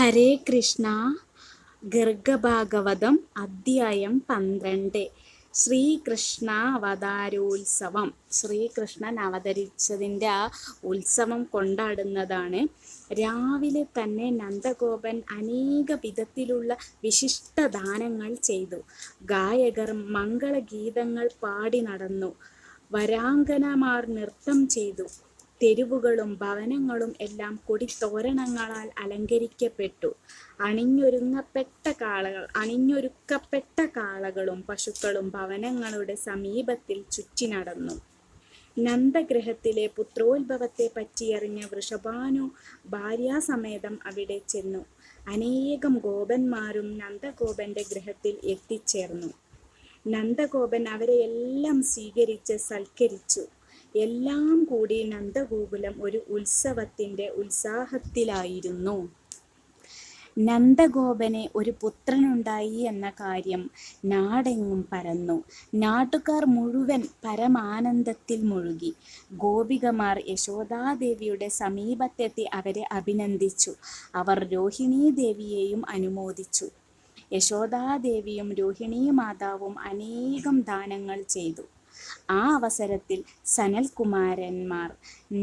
ഹരേ കൃഷ്ണ ഗർഗഭാഗവതം അധ്യായം പന്ത്രണ്ട്. ശ്രീകൃഷ്ണ അവതാരോത്സവം ശ്രീകൃഷ്ണൻ അവതരിച്ചതിന്റെ ആ ഉത്സവം കൊണ്ടാടുന്നതാണ്. രാവിലെ തന്നെ നന്ദഗോപൻ അനേക വിധത്തിലുള്ള വിശിഷ്ട ദാനങ്ങൾ ചെയ്തു. ഗായകർ മംഗളഗീതങ്ങൾ പാടി നടന്നു. വരാങ്കനമാർ നൃത്തം ചെയ്തു. തെരുവുകളും ഭവനങ്ങളും എല്ലാം കൊടിത്തോരണങ്ങളാൽ അലങ്കരിക്കപ്പെട്ടു. അണിഞ്ഞൊരുങ്ങപ്പെട്ട കാളകൾ അണിഞ്ഞൊരുക്കപ്പെട്ട കാളകളും പശുക്കളും ഭവനങ്ങളുടെ സമീപത്തിൽ ചുറ്റി നടന്നു. നന്ദഗ്രഹത്തിലെ പുത്രോത്ഭവത്തെ പറ്റിയറിഞ്ഞ വൃഷഭാനു ഭാര്യാസമേതം അവിടെ ചെന്നു. അനേകം ഗോപന്മാരും നന്ദഗോപന്റെ ഗ്രഹത്തിൽ എത്തിച്ചേർന്നു. നന്ദഗോപൻ അവരെ എല്ലാം സ്വീകരിച്ച് സൽക്കരിച്ചു. എല്ലാം കൂടി നന്ദഗോകുലം ഒരു ഉത്സവത്തിന്റെ ഉത്സാഹത്തിലായിരുന്നു. നന്ദഗോപന് ഒരു പുത്രനുണ്ടായി എന്ന കാര്യം നാടെങ്ങും പരന്നു. നാട്ടുകാർ മുഴുവൻ പരമാനന്ദത്തിൽ മുഴുകി. ഗോപികമാർ യശോദാദേവിയുടെ സമീപത്തെത്തി അവരെ അഭിനന്ദിച്ചു. അവർ രോഹിണീ ദേവിയെയും അനുമോദിച്ചു. യശോദാദേവിയും രോഹിണീ മാതാവും അനേകം ദാനങ്ങൾ ചെയ്തു. ആ അവസരത്തിൽ സനൽകുമാരന്മാർ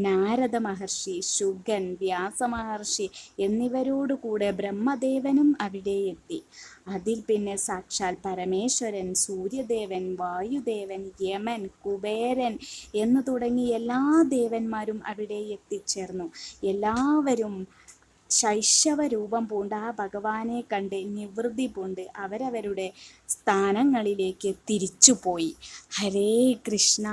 നാരദ മഹർഷി ശുഗൻ വ്യാസമഹർഷി എന്നിവരോടുകൂടെ ബ്രഹ്മദേവനും അവിടെ എത്തി. അതിൽ പിന്നെ സാക്ഷാൽ പരമേശ്വരൻ സൂര്യദേവൻ വായുദേവൻ യമൻ കുബേരൻ എന്നു തുടങ്ങി എല്ലാ ദേവന്മാരും അവിടെ എത്തിച്ചേർന്നു. എല്ലാവരും ശൈശവ രൂപം പൂണ്ട് ആ ഭഗവാനെ കണ്ട് നിവൃത്തി പൂണ്ട് അവരവരുടെ സ്ഥാനങ്ങളിലേക്ക് തിരിച്ചുപോയി. ഹരേ കൃഷ്ണ.